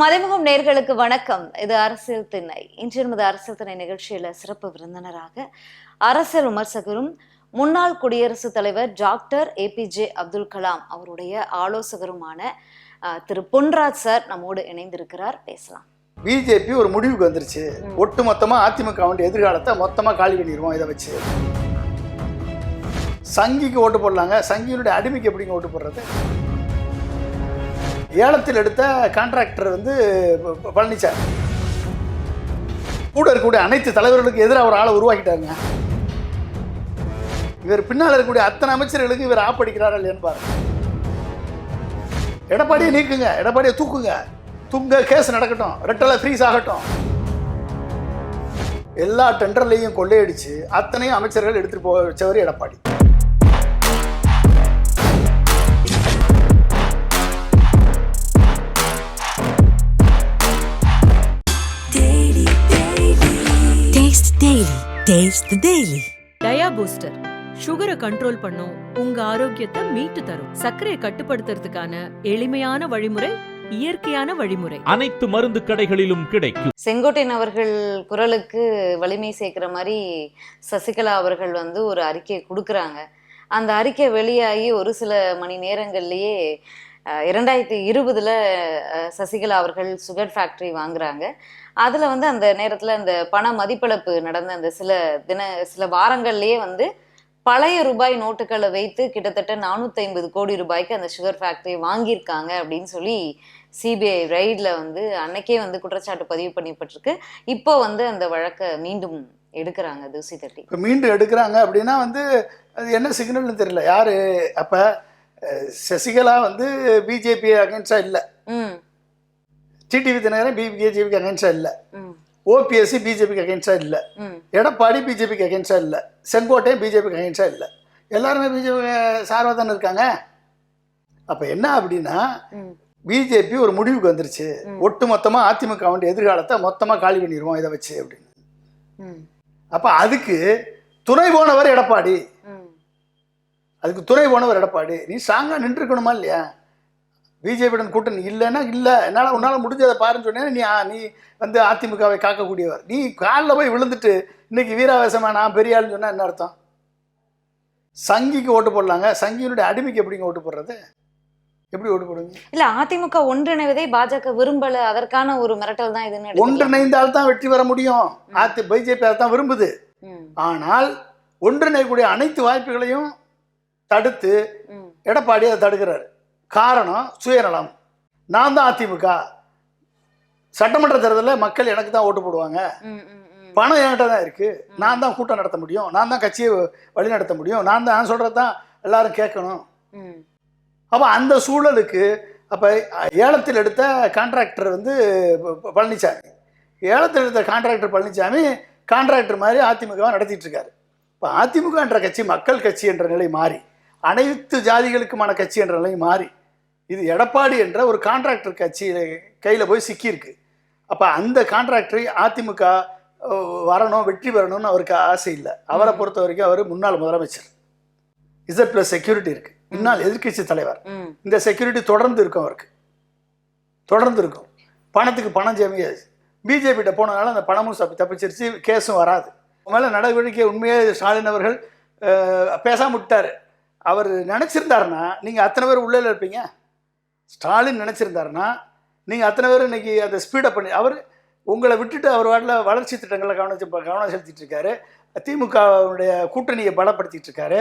மறைமுகம் நேர்களுக்கு வணக்கம். இது அரசியல் திணை இன்று நமது அரசியல் திணை நிகழ்ச்சியில சிறப்பு விருந்தினராக அரசியல் விமர்சகரும் முன்னாள் குடியரசுத் தலைவர் டாக்டர் ஏபிஜே அப்துல் கலாம் அவருடைய ஆலோசகருமான திரு பொன்ராஜ் சார் நம்மோடு இணைந்திருக்கிறார். பேசலாம். பிஜேபி ஒரு முடிவுக்கு வந்துருச்சு. ஒட்டு மொத்தமா அதிமுக வந்து எதிர்காலத்தை மொத்தமா காலி பண்ணிடுவோம் இதை வச்சு. சங்கிக்கு ஓட்டு போடலாங்க. சங்கியினுடைய அடிமைக்கு எப்படிங்க ஓட்டு போடுறது? ஏலத்தில் எடுத்த கான்ட்ராக்டர் வந்து பழனிச்சார். பழனிசாமி கூட இருக்கக்கூடிய அனைத்து தலைவர்களுக்கு எதிராக ஒரு ஆளை உருவாக்கிட்டாருங்க. இவர் பின்னால் இருக்கக்கூடிய அத்தனை அமைச்சர்களுக்கு இவர் ஆப்படிக்கிறாரா இல்லையான்னு பாருங்க. எடப்பாடியை நீக்குங்க எடப்பாடியை தூக்குங்க. தூங்க கேஸ் நடக்கட்டும் ரெட்டலை ஃப்ரீஸ் ஆகட்டும். எல்லா டெண்டர்லையும் கொள்ளையடிச்சு அத்தனையும் அமைச்சர்கள் எடுத்துகிட்டு போக வச்சவர் Edappadi. The Daily. Dia booster சுகரை கண்ட்ரோல் பண்ணும் உங்க ஆரோக்கியத்தை மீட்டு தரும். சர்க்கரையை கட்டுப்படுத்துறதுக்கான எளிமையான வழிமுறை இயற்கையான வழிமுறை. அனைத்து மருந்து கடைகளிலும் கிடைக்கும். செங்கோட்டையன் அவர்கள் குரலுக்கு வலிமை சேர்க்கிற மாதிரி சசிகலா அவர்கள் வந்து ஒரு அறிக்கை கொடுக்குறாங்க. அந்த அறிக்கை வெளியாகி ஒரு சில மணி நேரங்கள்லயே இரண்டாயிரத்தி இருபதுல சசிகலா அவர்கள் சுகர் ஃபேக்டரி வாங்குறாங்க. அதுல வந்து அந்த நேரத்துல அந்த பண மதிப்பிழப்பு நடந்த அந்த சில தின சில வாரங்கள்லயே வந்து பழைய ரூபாய் நோட்டுகளை வைத்து கிட்டத்தட்ட நானூத்தி ஐம்பது கோடி ரூபாய்க்கு அந்த சுகர் ஃபேக்டரி வாங்கியிருக்காங்க அப்படின்னு சொல்லி சிபிஐ ரைட்ல வந்து அன்னைக்கே வந்து குற்றச்சாட்டு பதிவு பண்ணப்பட்டிருக்கு. இப்போ வந்து அந்த வழக்கை மீண்டும் எடுக்கிறாங்க தூசி தட்டி. இப்போ மீண்டும் எடுக்கிறாங்க அப்படின்னா வந்து அது என்ன சிக்னல்னு தெரியல. யாரு? அப்போ சசிகலா வந்து பிஜேபி அகைன்ஸ்டாக இல்லை. ம். டிடிவி தினகரன் பிஜேபிக்கு அகைன்ஸ்டாக இல்லை. ஓபிஎஸ்சி பிஜேபிக்கு அகைன்ஸ்டாக இல்லை. எடப்பாடி பிஜேபிக்கு அகைன்ஸ்டாக இல்லை. செங்கோட்டையும் பிஜேபிக்கு அகைன்ஸ்டாக இல்லை. எல்லாருமே பிஜேபி சார்பாக தானே இருக்காங்க? அப்போ என்ன அப்படின்னா பிஜேபி ஒரு முடிவுக்கு வந்துருச்சு. ஒட்டு மொத்தமாக அதிமுக வந்து எதிர்காலத்தை மொத்தமாக காலி பண்ணிடுவோம் இதை வச்சு அப்படின்னு. அப்போ அதுக்கு துணை போனவர் எடப்பாடி. அதுக்கு துணை போனவர் எடப்பாடி நீ ஸ்ட்ராங்காக நின்றுக்கணுமா இல்லையா? பிஜேபியுடன் கூட்டணி இல்லைன்னா இல்லை. என்னால் உன்னால் முடிஞ்சதை பாருன்னு சொன்னேன். நீ நீ வந்து அதிமுகவை காக்கக்கூடியவர். நீ காலில் போய் விழுந்துட்டு இன்னைக்கு வீராவேசமா நான் பெரிய ஆளுன்னு சொன்னால் என்ன அர்த்தம்? சங்கிக்கு ஓட்டு போடலாங்க. சங்கியினுடைய அடிமைக்கு எப்படிங்க ஓட்டு போடுறது? எப்படி ஓட்டு போடுவீங்க? இல்ல அதிமுக ஒன்றிணைவதை பாஜக விரும்பல. அதற்கான ஒரு மிரட்டல் தான் எடுத்துக்கலாம். ஒன்றிணைந்தால் தான் வெற்றி பெற முடியும். அதி பிஜேபி அதை தான் விரும்புது ஆனால் ஒன்றிணையக்கூடிய அனைத்து வாய்ப்புகளையும் தடுத்து எடப்பாடி அதை தடுக்கிறாரு. காரணம் சுயநலம். நான் தான் அதிமுக. சட்டமன்ற தேர்தலில் மக்கள் எனக்கு தான் ஓட்டு போடுவாங்க. பணம் என்கிட்ட தான் இருக்கு. நான் தான் கூட்டம் நடத்த முடியும். நான் தான் கட்சியை வழி நடத்த முடியும். நான் தான் நான் சொல்கிறது தான் எல்லாரும் கேட்கணும். அப்போ அந்த சூழலுக்கு அப்போ ஏலத்தில் எடுத்த கான்ட்ராக்டர் வந்து பழனிசாமி ஏலத்தில் எடுத்த கான்ட்ராக்டர் பழனிசாமி கான்ட்ராக்டர் மாதிரி அதிமுகவை நடத்திட்டு இருக்காரு. இப்போ அதிமுக என்ற கட்சி மக்கள் கட்சி என்ற நிலை மாறி. அனைத்து ஜாதிகளுக்குமான கட்சி என்ற நிலை மாறி இது எடப்பாடி என்ற ஒரு கான்ட்ராக்டர் கட்சி கையில் போய் சிக்கியிருக்கு. அப்போ அந்த கான்ட்ராக்டரை அதிமுக வரணும் வெற்றி பெறணும்னு அவருக்கு ஆசை இல்லை. அவரை பொறுத்த வரைக்கும் அவர் முன்னாள் முதலமைச்சர். இசட் ப்ளஸ் செக்யூரிட்டி இருக்கு. முன்னாள் எதிர்க்கட்சி தலைவர். இந்த செக்யூரிட்டி தொடர்ந்து இருக்கும் அவருக்கு. தொடர்ந்து இருக்கும். பணத்துக்கு பணம் ஜெமியாது பிஜேபிகிட்ட போனதுனால அந்த பணமும் தப்பி தப்பிச்சிருச்சு. கேஸும் வராது. மேலே நடவடிக்கை உண்மையே ஸ்டாலின் அவர்கள் பேசாம விட்டார். அவர் நினச்சிருந்தாருன்னா நீங்கள் அத்தனை பேர் உள்ளே இருப்பீங்க. ஸ்டாலின் நினச்சிருந்தாருன்னா நீங்கள் அத்தனை பேர் இன்னைக்கு அந்த ஸ்பீடப் பண்ணி அவர் உங்களை விட்டுட்டு அவர் வாட்டில் வளர்ச்சி திட்டங்களை கவனிச்சு கவனம் செலுத்திட்டு இருக்காரு. திமுகவுடைய கூட்டணியை பலப்படுத்திட்டு இருக்காரு.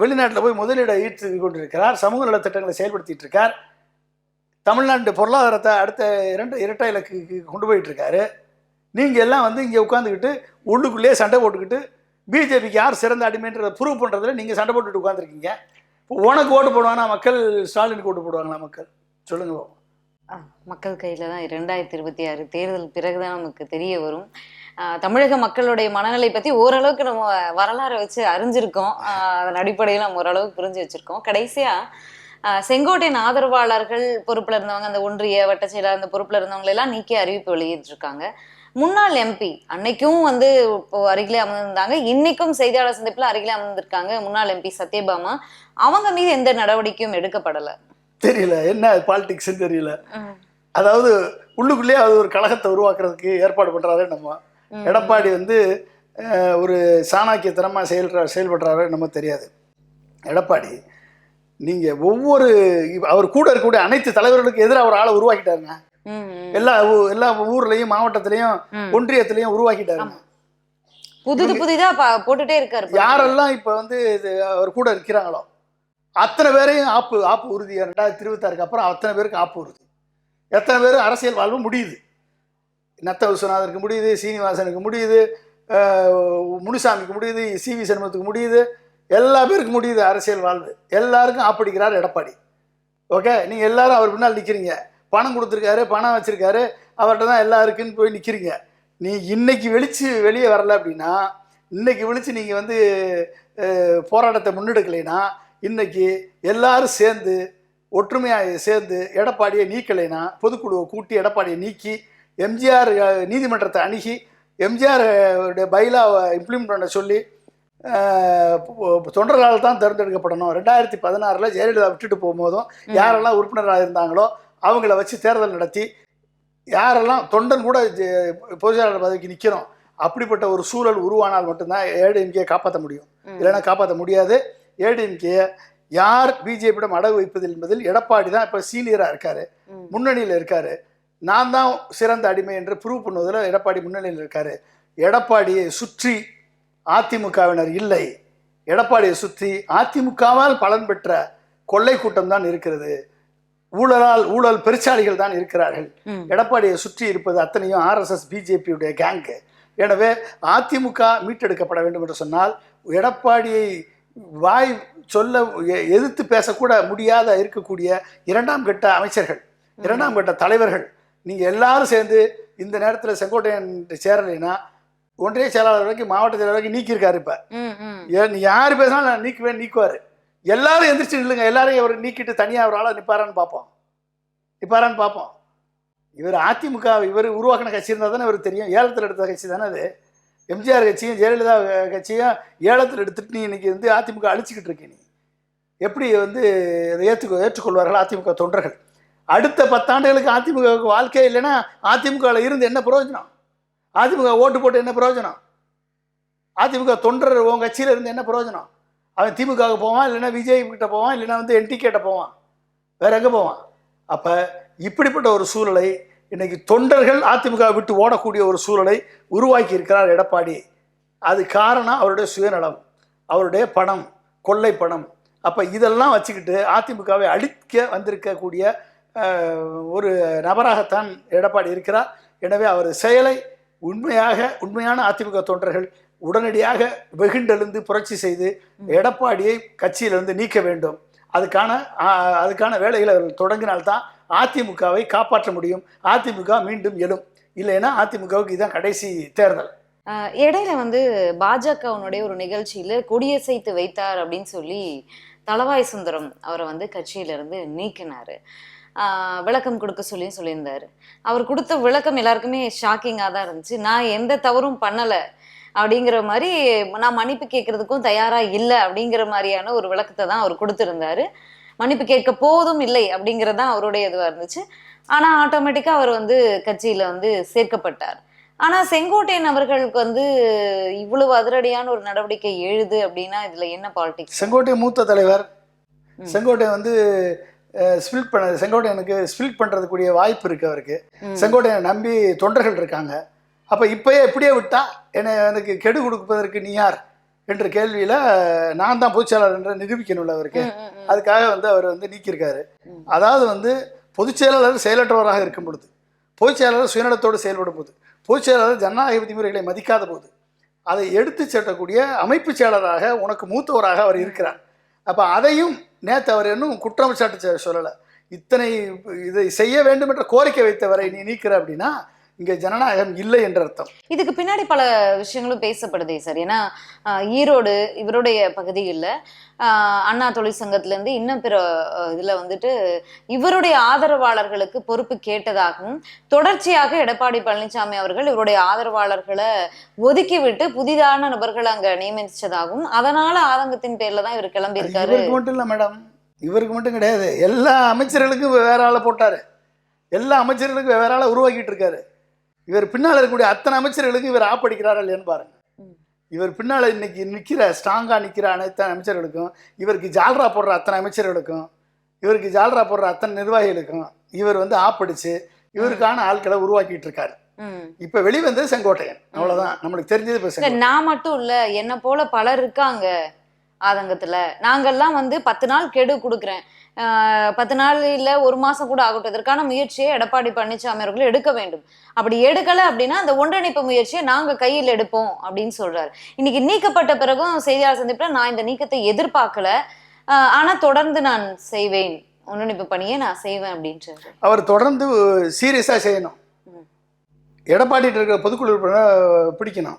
வெளிநாட்டில் போய் முதலீடை ஈர்த்து கொண்டிருக்கிறார். சமூக நலத்திட்டங்களை செயல்படுத்திட்டு இருக்கார். தமிழ்நாட்டு பொருளாதாரத்தை அடுத்த இரண்டு இரட்டை இலக்கு கொண்டு போயிட்டு இருக்காரு. நீங்கள் எல்லாம் வந்து இங்கே உட்காந்துக்கிட்டு உள்ளுக்குள்ளேயே சண்டை போட்டுக்கிட்டு பிஜேபிக்கு யார் சிறந்த அடிமைன்றதை ப்ரூவ் பண்ணுறதுல நீங்கள் சண்டை போட்டுட்டு உட்காந்துருக்கீங்க இப்போ உனக்கு ஓட்டு போடுவானா மக்கள் ஸ்டாலினுக்கு ஓட்டு போடுவாங்களா மக்கள்? சொல்லுங்க பாப்போம். மக்கள் கையில் தான் ரெண்டாயிரத்தி இருபத்தி ஆறு தேர்தல் பிறகுதான் நமக்கு தெரிய வரும். தமிழக மக்களுடைய மனநிலை பத்தி ஓரளவுக்கு நம்ம வரலாறை வச்சு அறிஞ்சிருக்கோம். அதன் அடிப்படையில் நம்ம ஓரளவுக்கு புரிஞ்சு வச்சிருக்கோம். கடைசியா செங்கோட்டையின் ஆதரவாளர்கள் பொறுப்புல இருந்தவங்க அந்த ஒன்றிய வட்ட செயலாளர் அந்த பொறுப்புல இருந்தவங்களெல்லாம் நீக்கி அறிவிப்பு வெளியிட்டிருக்காங்க. முன்னாள் எம்பி அன்னைக்கும் வந்து இப்போ அருகிலே அமர்ந்திருந்தாங்க. இன்னைக்கும் செய்தியாளர் சந்திப்புல அருகிலே அமர்ந்திருக்காங்க முன்னாள் எம்பி சத்யபாமா. அவங்க மீது எந்த நடவடிக்கையும் எடுக்கப்படல. தெரியல. என்ன பாலிடிக்ஸ்ன்னு தெரியல. அதாவது உள்ளுக்குள்ளேயே அது ஒரு கழகத்தை உருவாக்குறதுக்கு ஏற்பாடு பண்றாரு நம்ம. எடப்பாடி வந்து ஒரு சாணாக்கியத்தனமாக செயல்ற செயல்படுறாரு நம்ம தெரியாது. எடப்பாடி நீங்கள் ஒவ்வொரு அவர் கூட இருக்கக்கூடிய அனைத்து தலைவர்களுக்கு எதிராக ஒரு ஆளை உருவாக்கிட்டாருங்க. எல்லா எல்லா ஊர்லயும் மாவட்டத்திலையும். ஒன்றியத்திலையும் உருவாக்கிட்டாருங்க புதுது புதிதா போட்டுட்டே இருக்காரு. யாரெல்லாம் இப்போ வந்து இது அவர் கூட இருக்கிறாங்களோ அத்தனை பேரையும் ஆப்பு ஆப்பு உறுதி. ரெண்டாயிரத்தி இருபத்தாறுக்கு அப்புறம் அத்தனை பேருக்கு ஆப்பு உறுதி. எத்தனை பேர் அரசியல் வாழ்வு முடியுது? நத்த விஸ்வநாதனுக்கு முடியுது சீனிவாசனுக்கு முடியுது முனுசாமிக்கு முடியுது சிவி சண்முகத்துக்கு முடியுது. எல்லா பேருக்கும் முடியுது அரசியல் வாழ்வு. எல்லாருக்கும் ஆப்படிக்கிறார் எடப்பாடி. ஓகே? நீங்கள் எல்லாரும் அவர் பின்னால் நிற்கிறீங்க பணம் கொடுத்துருக்காரு பணம் வச்சுருக்காரு. அவர்கிட்ட தான் எல்லா இருக்குன்னு போய் நிற்கிறீங்க நீ இன்னைக்கு வெளிச்சு வெளியே வரல அப்படின்னா இன்னைக்கு விழிச்சு நீங்கள் வந்து போராட்டத்தை முன்னெடுக்கலைன்னா இன்னைக்கு எல்லாரும் சேர்ந்து ஒற்றுமையாக சேர்ந்து எடப்பாடியை நீக்கலைன்னா பொதுக்குழுவை கூட்டி எடப்பாடியை நீக்கி எம்ஜிஆர் நீதிமன்றத்தை அணுகி எம்ஜிஆர் உடைய பைலாவை இம்ப்ளிமெண்ட் பண்ண சொல்லி தொண்டர்களால் தான் தேர்ந்தெடுக்கப்படணும். ரெண்டாயிரத்தி பதினாறில் ஜெயலலிதா விட்டுட்டு போகும்போதும் யாரெல்லாம் உறுப்பினராக இருந்தாங்களோ அவங்கள வச்சு தேர்தல் நடத்தி யாரெல்லாம் தொண்டன் கூட பொதுச்செயலாளர் பதவிக்கு நிற்கிறோம் அப்படிப்பட்ட ஒரு சூழல் உருவானால் மட்டும்தான் ஏடிஎம்கே காப்பாற்ற முடியும். இல்லைன்னா காப்பாற்ற முடியாது. ஏடிஎம்கே யார் பிஜேபியிடம் அடகு வைப்பது என்பதில் எடப்பாடி தான் இப்போ சீனியராக இருக்காரு. முன்னணியில் இருக்காரு. நான் தான் சிறந்த அடிமை என்று ப்ரூவ் பண்ணுவதில் எடப்பாடி முன்னணியில் இருக்காரு. எடப்பாடியை சுற்றி அதிமுகவினர் இல்லை. எடப்பாடியை சுற்றி அதிமுகவால் பலன் பெற்ற கொள்ளை கூட்டம் தான் இருக்கிறது. ஊழலால் ஊழல் பெருச்சாளிகள் தான் இருக்கிறார்கள். எடப்பாடியை சுற்றி இருப்பது அத்தனையும் ஆர்எஸ்எஸ் பிஜேபியுடைய கேங்கு எனவே அதிமுக மீட்டெடுக்கப்பட வேண்டும் என்று சொன்னால் எடப்பாடியை வாய் சொல்ல எதிர்த்து பேசக்கூட முடியாத இருக்கக்கூடிய இரண்டாம் கட்ட அமைச்சர்கள் இரண்டாம் கட்ட தலைவர்கள் நீங்கள் எல்லாரும் சேர்ந்து இந்த நேரத்தில் செங்கோட்டையன் சேரலைன்னா ஒன்றிய செயலாளர் வரைக்கும் மாவட்ட செயலாளர் வரைக்கும் நீக்கியிருக்காரு இப்போ. யார் பேசினாலும் நான் நீக்குவேன் நீக்குவார். எல்லாரும் எந்திரிச்சு நில்லுங்க. எல்லாரையும் அவர் நீக்கிட்டு தனியாக ஒரு ஆளாக நிற்பாரான்னு பார்ப்போம். நிற்பாரான்னு பார்ப்போம். இவர் அதிமுக இவர் உருவாக்கின கட்சி இருந்தால் தானே இவர் தெரியும். ஏலத்தில் எடுத்த கட்சி தானே அது. எம்ஜிஆர் கட்சியும் ஜெயலலிதா கட்சியும் ஏலத்தில் எடுத்துட்டு நீ இன்னைக்கு வந்து அதிமுக அழிச்சிக்கிட்டு இருக்க நீ. எப்படி வந்து இதை ஏற்றுக்கொ ஏற்றுக்கொள்வார்கள் அதிமுக தொண்டர்கள்? அடுத்த பத்தாண்டுகளுக்கு அதிமுகவுக்கு வாழ்க்கையே இல்லைன்னா அதிமுகவில் இருந்து என்ன பிரயோஜனம்? அதிமுக ஓட்டு போட்டு என்ன பிரயோஜனம்? அதிமுக தொண்டர் உன் கட்சியில் இருந்து என்ன பிரயோஜனம்? அவன் திமுகவுக்கு போவான் இல்லைன்னா விஜய் கிட்ட போவான் இல்லைன்னா வந்து என்டிகேட்ட போவான். வேற எங்கே போவான்? அப்போ இப்படிப்பட்ட ஒரு சூழலை இன்னைக்கு தொண்டர்கள் அதிமுக விட்டு ஓடக்கூடிய ஒரு சூழலை உருவாக்கி இருக்கிறார் எடப்பாடி. அது காரணம் அவருடைய சுயநலம் அவருடைய பணம் கொள்ளை பணம். அப்போ இதெல்லாம் வச்சுக்கிட்டு அதிமுகவை அழிக்க வந்திருக்கக்கூடிய ஒரு நபராகத்தான் எடப்பாடி இருக்கிறார். எனவே அவர் செயலை உண்மையாக உண்மையான அதிமுக தொண்டர்கள் உடனடியாக வெகுண்டெழுந்து புரட்சி செய்து எடப்பாடியை கட்சியிலிருந்து நீக்க வேண்டும். அதுக்கான அதுக்கான வேலைகளை அவர்கள் தொடங்கினால்தான் அதிமுகவை காப்பாற்ற முடியும். அதிமுக மீண்டும் எழும். இல்லைன்னா அதிமுகவுக்கு இதுதான் கடைசி தேர்தல். இடையில வந்து பாஜகவினுடைய ஒரு நிகழ்ச்சியில கொடியசைத்து வைத்தார் அப்படின்னு சொல்லி தளவாய் சுந்தரம் அவரை வந்து கட்சியில இருந்து நீக்கினாரு. விளக்கம் கொடுக்க சொல்லியும் சொல்லியிருந்தாரு. அவர் கொடுத்த விளக்கம் எல்லாருக்குமே ஷாக்கிங்காக தான் இருந்துச்சு. நான் எந்த தவறும் பண்ணல. அப்படிங்கிற மாதிரி நான் மன்னிப்பு கேட்கறதுக்கும் தயாரா இல்லை அப்படிங்கிற மாதிரியான ஒரு விளக்கத்தை தான் அவர் கொடுத்திருந்தாரு. மன்னிப்பு கேட்க போதும் இல்லை அப்படிங்கிறது தான் அவருடைய இதுவாக இருந்துச்சு. ஆனா ஆட்டோமேட்டிக்கா அவர் வந்து கட்சியில வந்து சேர்க்கப்பட்டார். ஆனா செங்கோட்டையன் அவர்களுக்கு வந்து இவ்வளவு அதிரடியான ஒரு நடவடிக்கை எழுது அப்படின்னா இதுல என்ன பாலிடிக்ஸ் செங்கோட்டை மூத்த தலைவர். செங்கோட்டை வந்து ஸ்பில்ட் பண்ண செங்கோட்டையனுக்கு ஸ்பில்ட் பண்ணுறதுக்குரிய வாய்ப்பு இருக்கு அவருக்கு. செங்கோட்டையனை நம்பி தொண்டர்கள் இருக்காங்க. அப்போ இப்பயே இப்படியே விட்டா என்னை எனக்கு கெடு கொடுப்பதற்கு நீ யார்? என்ற கேள்வியில் நான் தான் பொதுச்செயலாளர் என்று நிரூபிக்கணும்ல அவருக்கு. அதுக்காக வந்து அவர் வந்து நீக்கியிருக்காரு. அதாவது வந்து பொதுச் செயலாளர் செயலற்றவராக இருக்கும் பொழுது பொதுச் செயலாளர் சுயநலத்தோடு செயல்படும் போது பொதுச் செயலாளர் ஜனநாயக விதிமுறைகளை மதிக்காத போது அதை எடுத்து செல்லக்கூடிய அமைப்பு செயலராக உனக்கு மூத்தவராக அவர் இருக்கிறார். அப்போ அதையும் நேற்று அவர் இன்னும் குற்றம் சாட்டு சொல்லலை. இத்தனை இதை செய்ய வேண்டும் என்ற கோரிக்கை வைத்தவரை நீ நீக்கிற அப்படின்னா இங்கே ஜனநாயகம் இல்லை என்ற அர்த்தம். இதுக்கு பின்னாடி பல விஷயங்களும் பேசப்படுதே சார். ஏன்னா ஈரோடு இவருடைய பகுதிகளில் அண்ணா தொழிற்சங்கத்துல இருந்து இன்னும் பிற இதுல வந்துட்டு இவருடைய ஆதரவாளர்களுக்கு பொறுப்பு கேட்டதாகவும் தொடர்ச்சியாக எடப்பாடி பழனிசாமி அவர்கள் இவருடைய ஆதரவாளர்களை ஒதுக்கி விட்டு புதிதான நபர்களை அங்க நியமிச்சதாகவும் அதனால ஆதங்கத்தின் பேர்ல தான் இவர் கிளம்பி இருக்காரு இவருக்கு மட்டும் இல்லை மேடம். இவருக்கு மட்டும் கிடையாது. எல்லா அமைச்சர்களுக்கும் வேற ஆளை போட்டார். எல்லா அமைச்சர்களுக்கும் வேற ஆளை உருவாக்கிட்டு இருக்காரு. இவர் பின்னால் இருக்கக்கூடிய அத்தனை அமைச்சர்களுக்கும் இவர் ஆப்படிக்கிறாரா இல்லையான்னு பாருங்க. இவர் பின்னால் இன்னைக்கு நிற்கிற ஸ்ட்ராங்காக நிற்கிற அனைத்து அமைச்சர்களுக்கும் இவருக்கு ஜால்ரா போடுற அத்தனை அமைச்சர்களுக்கும் இவருக்கு ஜால்ரா போடுற அத்தனை நிர்வாகிகளுக்கும் இவர் வந்து ஆப்படிச்சு இவருக்கான ஆட்களை உருவாக்கிட்டு இருக்காரு. இப்போ வெளிவந்தது செங்கோட்டையன். அவ்வளவுதான். நம்மளுக்கு தெரிஞ்சது நான் மட்டும் இல்ல என்ன போல பலர் இருக்காங்க ஆதங்கத்துல. நாங்கெல்லாம் வந்து பத்து நாள் கெடு கொடுக்குறேன். பத்து நாள் இல்ல ஒரு மாசம் கூட ஆகட்டும். இதற்கான முயற்சியை எடப்பாடி பழனிசாமி அவர்கள் எடுக்க வேண்டும். அப்படி எடுக்கல அப்படின்னா அந்த ஒன்றிணைப்பு முயற்சியை நாங்க கையில் எடுப்போம் அப்படின்னு சொல்றாரு. இன்னைக்கு நீக்கப்பட்ட பிறகும் செய்தியாளர் சந்திப்புல நான் இந்த நீக்கத்தை எதிர்பார்க்கல. ஆஹ் ஆனா தொடர்ந்து நான் செய்வேன். ஒன்றிணைப்பு பணியை நான் செய்வேன் அப்படின்றாரு அவர் தொடர்ந்து சீரியஸாக செய்யணும். ம். எடப்பாடிட்டு இருக்கிற பொதுக்குழு பிடிக்கணும்.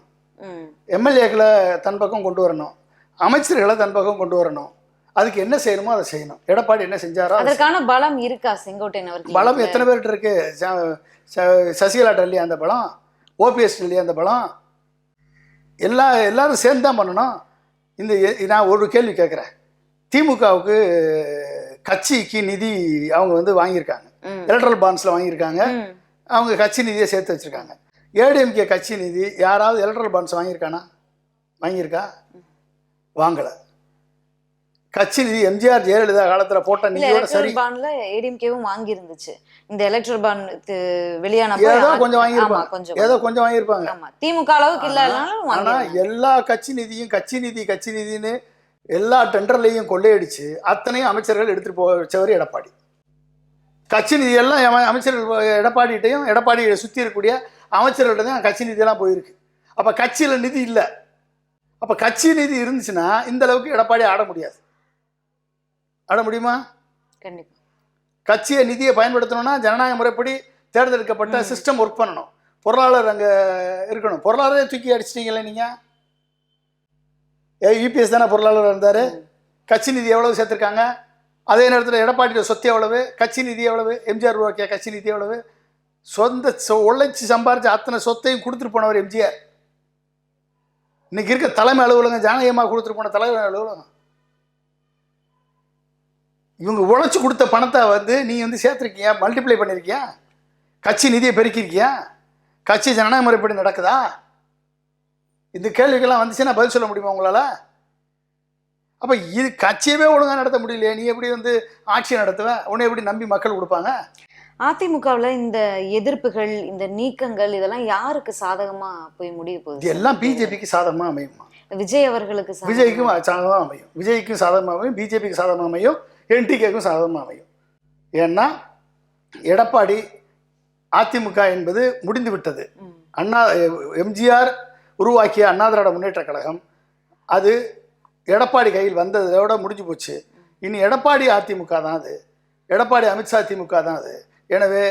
எம்எல்ஏக்களை தன் பக்கம் கொண்டு வரணும். அமைச்சர்களை தன் பக்கம் கொண்டு வரணும். அதுக்கு என்ன செய்யணுமோ அதை செய்யணும். எடப்பாடி என்ன செஞ்சாரோ அதை அதற்கான பலம் இருக்கா செங்கோட்டையன் அவர்கள் பலம் எத்தனை பேர்கிட்ட இருக்கு? ச- ச- சசிகலாட்ட இல்லையா அந்த பலம் ஓபிஎஸ் இல்லையா அந்த பலம் எல்லா எல்லாரும் சேர்ந்து தான் பண்ணணும். இந்த நான் ஒரு கேள்வி கேட்குறேன். திமுகவுக்கு கட்சிக்கு நிதி அவங்க வந்து வாங்கியிருக்காங்க. எலக்ட்ரல் பாண்ட்ஸில் வாங்கியிருக்காங்க. அவங்க கட்சி நிதியை சேர்த்து வச்சுருக்காங்க. ஏடிஎம்கே கட்சி நிதி யாராவது எலக்ட்ரல் பாண்ட்ஸ் வாங்கியிருக்கானா? வாங்கியிருக்கா? வாங்கலை. கட்சி நிதி எம்ஜிஆர் ஜெயலலிதா காலத்தில் போட்ட இல்ல நிதியோட சரி. பாண்ட்ல ஏடிஎம்கேவும் வாங்கி இருந்துச்சு இந்த எலக்ட்ரல் பாண்ட் வெளியான ஏதோ கொஞ்சம் வாங்கியிருப்பாங்க. கொஞ்சம் ஏதோ கொஞ்சம். வாங்கியிருப்பாங்க. ஆமா திமுக அளவுக்கு இல்லனாலும் ஆனா எல்லா கட்சி நிதியும் கட்சி நிதி கட்சி நிதின்னு எல்லா டெண்டர்லையும் கொள்ளையடிச்சு அத்தனையும் அமைச்சர்கள் எடுத்துட்டு போக வச்சவர் எடப்பாடி. கட்சி நிதி எல்லாம் அமைச்சர்கள் எடப்பாடிகிட்டையும் எடப்பாடியை சுற்றி இருக்கக்கூடிய அமைச்சர்கள்ட்ட தான் கட்சி நிதியெல்லாம் போயிருக்கு. அப்போ கட்சியில் நிதி இல்லை. அப்போ கட்சி நிதி இருந்துச்சுன்னா இந்த அளவுக்கு எடப்பாடி ஆட முடியாது. ஆட முடியுமா? கண்டிப்பா. கட்சியை நிதியை பயன்படுத்தணும்னா ஜனநாயக முறைப்படி தேர்ந்தெடுக்கப்பட்ட. சிஸ்டம் ஒர்க் பண்ணணும். பொருளாளர் அங்கே இருக்கணும். பொருளாளரே தூக்கி அடிச்சிட்டீங்களே நீங்கள் ஏ யூபிஎஸ் தானே பொருளாளர் இருந்தார்? கட்சி நிதி எவ்வளவு சேர்த்துருக்காங்க? அதே நேரத்தில் எடப்பாடியோட சொத்து எவ்வளவு? கட்சி நிதி எவ்வளவு? எம்ஜிஆர் உருவாக்கிய கட்சி நிதி எவ்வளவு? சொந்த உழைச்சி சம்பாரிச்ச அத்தனை சொத்தையும் கொடுத்துட்டு போனவர் எம்ஜிஆர். இன்னைக்கு இருக்க தலைமை அலுவலகம் ஜானகியமாக கொடுத்துட்டு போன தலைமை அலுவலகம். இவங்க உழைச்சி கொடுத்த பணத்தை வந்து நீ வந்து சேர்த்துருக்கியா? மல்டிப்ளை பண்ணியிருக்கியா கட்சி நிதியை பெருக்கியிருக்கியா கட்சி ஜனநாயக முறைப்படி நடக்குதா? இந்த கேள்விக்கெல்லாம் வந்துச்சுன்னா பதில் சொல்ல முடியுமா உங்களால்? அப்போ இது கட்சியவே ஒழுங்காக நடத்த முடியலையே. நீ எப்படி வந்து ஆட்சி நடத்துவ? உன்னை எப்படி நம்பி மக்கள் கொடுப்பாங்க? அதிமுகவுல இந்த எதிர்ப்புகள் இந்த நீக்கங்கள் இதெல்லாம் யாருக்கு சாதகமா போய் முடிய போகுது? எல்லாம் பிஜேபிக்கு சாதகமாக அமையுமா? விஜய் அவர்களுக்கு? விஜய்க்கும் சாதகமாக அமையும். விஜய்க்கும் சாதகமாக அமையும் பிஜேபிக்கு சாதகமாக அமையும். என்டிகேக்கும் சாதகமாக அமையும். ஏன்னா எடப்பாடி அதிமுக என்பது முடிந்து விட்டது அண்ணா எம்ஜிஆர் உருவாக்கிய அண்ணா திராவிட முன்னேற்ற கழகம் அது எடப்பாடி கையில் வந்ததோட முடிஞ்சு போச்சு. இனி எடப்பாடி அதிமுக தான் அது. எடப்பாடி அமித்ஷா திமுக தான் அது. எனவே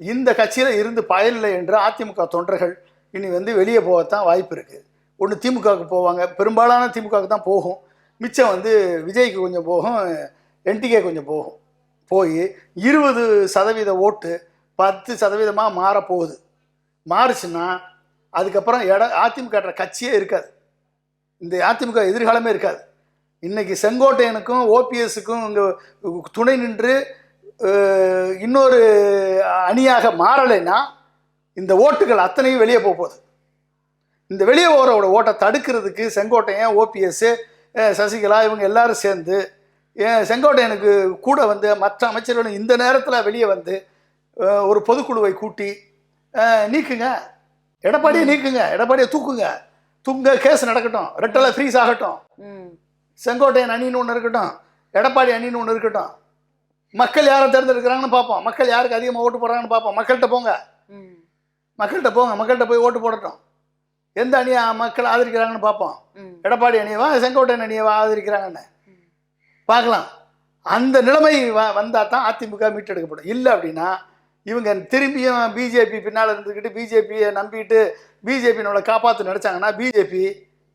இந்த கட்சியில் இருந்து பயனில்லை என்று அதிமுக தொண்டர்கள் இனி வந்து வெளியே போகத்தான் வாய்ப்பு இருக்குது ஒன்று திமுகவுக்கு போவாங்க. பெரும்பாலான திமுகவுக்கு தான் போகும். மிச்சம் வந்து விஜய்க்கு கொஞ்சம் போகும். என்டிகே கொஞ்சம் போகும் போய் இருபது சதவீத ஓட்டு பத்து சதவீதமாக மாறப்போகுது. மாறுச்சுன்னா அதுக்கப்புறம் எட அதிமுக கட்சியே இருக்காது. இந்த அதிமுக எதிர்காலமே இருக்காது. இன்றைக்கி செங்கோட்டையனுக்கும் ஓபிஎஸ்க்கும் இங்கே துணை நின்று இன்னொரு அணியாக மாறலைன்னா இந்த ஓட்டுகள் அத்தனையும் வெளியே போக போகுது. இந்த வெளியே போகிறவோட ஓட்டை தடுக்கிறதுக்கு செங்கோட்டையன் ஓபிஎஸ் சசிகலா இவங்க எல்லாரும் சேர்ந்து செங்கோட்டையனுக்கு கூட வந்து மற்ற அமைச்சர்களும் இந்த நேரத்தில் வெளியே வந்து ஒரு பொதுக்குழுவை கூட்டி நீக்குங்க. எடப்பாடியை நீக்குங்க. எடப்பாடியை தூக்குங்க. தூங்க கேஸ் நடக்கட்டும். ரெட்டலை ஃப்ரீஸ் ஆகட்டும். செங்கோட்டையன் அணின்னு ஒன்று இருக்கட்டும். எடப்பாடி அணின்னு ஒன்று இருக்கட்டும். மக்கள் யாரை தேர்ந்தெடுக்கிறாங்கன்னு பார்ப்போம். மக்கள் யாருக்கு அதிகமாக ஓட்டு போடுறாங்கன்னு பார்ப்போம். மக்கள்கிட்ட போங்க. மக்கள்கிட்ட போங்க. மக்கள்கிட்ட போய் ஓட்டு போடட்டும். எந்த அணியை மக்கள் ஆதரிக்கிறாங்கன்னு பார்ப்போம். எடப்பாடி அணியவா செங்கோட்டையன் அணியவா ஆதரிக்கிறாங்கன்னு? பார்க்கலாம். அந்த நிலைமை வ வந்தால் தான் அதிமுக மீட்டெடுக்கப்படும் இல்லை அப்படின்னா இவங்க திரும்பியும் பிஜேபி பின்னால் இருந்துக்கிட்டு பிஜேபியை நம்பிட்டு பிஜேபி நம்மளை காப்பாற்ற நினச்சாங்கன்னா பிஜேபி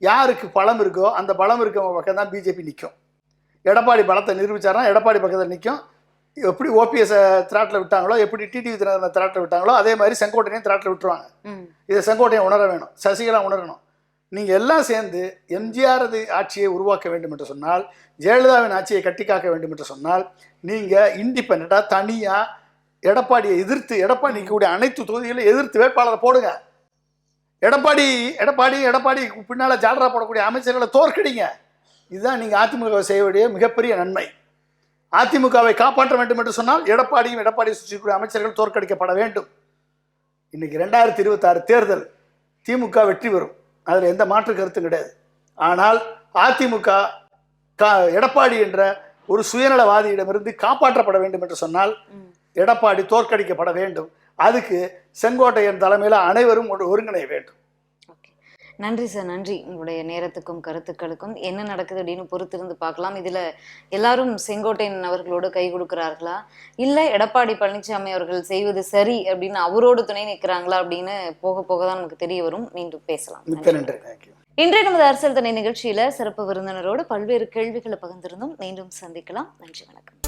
யாருக்கு பலம் இருக்கோ அந்த பலம் இருக்கவங்க பக்கம் தான் பிஜேபி நிற்கும் எடப்பாடி பலத்தை நிரூபிச்சாருன்னா எடப்பாடி பக்கத்தில் நிற்கும் எப்படி ஓபிஎஸ் திராட்டில் விட்டாங்களோ எப்படி டிடிவி திராட்டில் விட்டாங்களோ அதே மாதிரி செங்கோட்டையனையும் திராட்டில் விட்டுருவாங்க. இதை செங்கோட்டையன் உணர வேணும். சசிகலா உணரணும். நீங்கள் எல்லாம் சேர்ந்து எம்ஜிஆரது ஆட்சியை உருவாக்க வேண்டும் என்று சொன்னால் ஜெயலலிதாவின் ஆட்சியை கட்டி காக்க வேண்டும் என்று சொன்னால் நீங்கள் இண்டிபெண்ட்டாக தனியாக எடப்பாடியை எதிர்த்து எடப்பாடி நிற்கக்கூடிய அனைத்து தொகுதிகளையும் எதிர்த்து வேட்பாளரை போடுங்க. எடப்பாடி எடப்பாடி எடப்பாடி பின்னால் ஜாலரா போடக்கூடிய அமைச்சர்களை தோற்கடிங்க. இதுதான் நீங்கள் அதிமுக செய்ய வேண்டிய மிகப்பெரிய நன்மை. அதிமுகவை காப்பாற்ற வேண்டும் என்று சொன்னால் எடப்பாடியும் எடப்பாடி சுற்றிக்கூடிய அமைச்சர்கள் தோற்கடிக்கப்பட வேண்டும். இன்னைக்கு ரெண்டாயிரத்தி இருபத்தாறு தேர்தல் திமுக வெற்றி பெறும். அதில் எந்த மாற்று கருத்தும் கிடையாது. ஆனால் அதிமுக கா எடப்பாடி என்ற ஒரு சுயநலவாதியிடமிருந்து காப்பாற்றப்பட வேண்டும் என்று சொன்னால். எடப்பாடி தோற்கடிக்கப்பட வேண்டும். அதுக்கு செங்கோட்டையன் தலைமையில் அனைவரும் ஒரு- ஒருங்கிணைய வேண்டும். நன்றி சார் நன்றி. உங்களுடைய நேரத்துக்கும் கருத்துக்களுக்கும் என்ன நடக்குது அப்படின்னு பொறுத்திருந்து பார்க்கலாம். இதுல எல்லாரும் செங்கோட்டையன் அவர்களோடு கை கொடுக்கிறார்களா? இல்ல எடப்பாடி பழனிசாமி அவர்கள் செய்வது சரி அப்படின்னு அவரோடு துணை நிற்கிறாங்களா அப்படின்னு போக போக தான் நமக்கு தெரிய வரும். மீண்டும் பேசலாம். இன்றைய நமது அரசியல் தனி நிகழ்ச்சியில சிறப்பு விருந்தினரோடு பல்வேறு கேள்விகளை பகிர்ந்திருந்தோம். மீண்டும் சந்திக்கலாம். நன்றி வணக்கம்.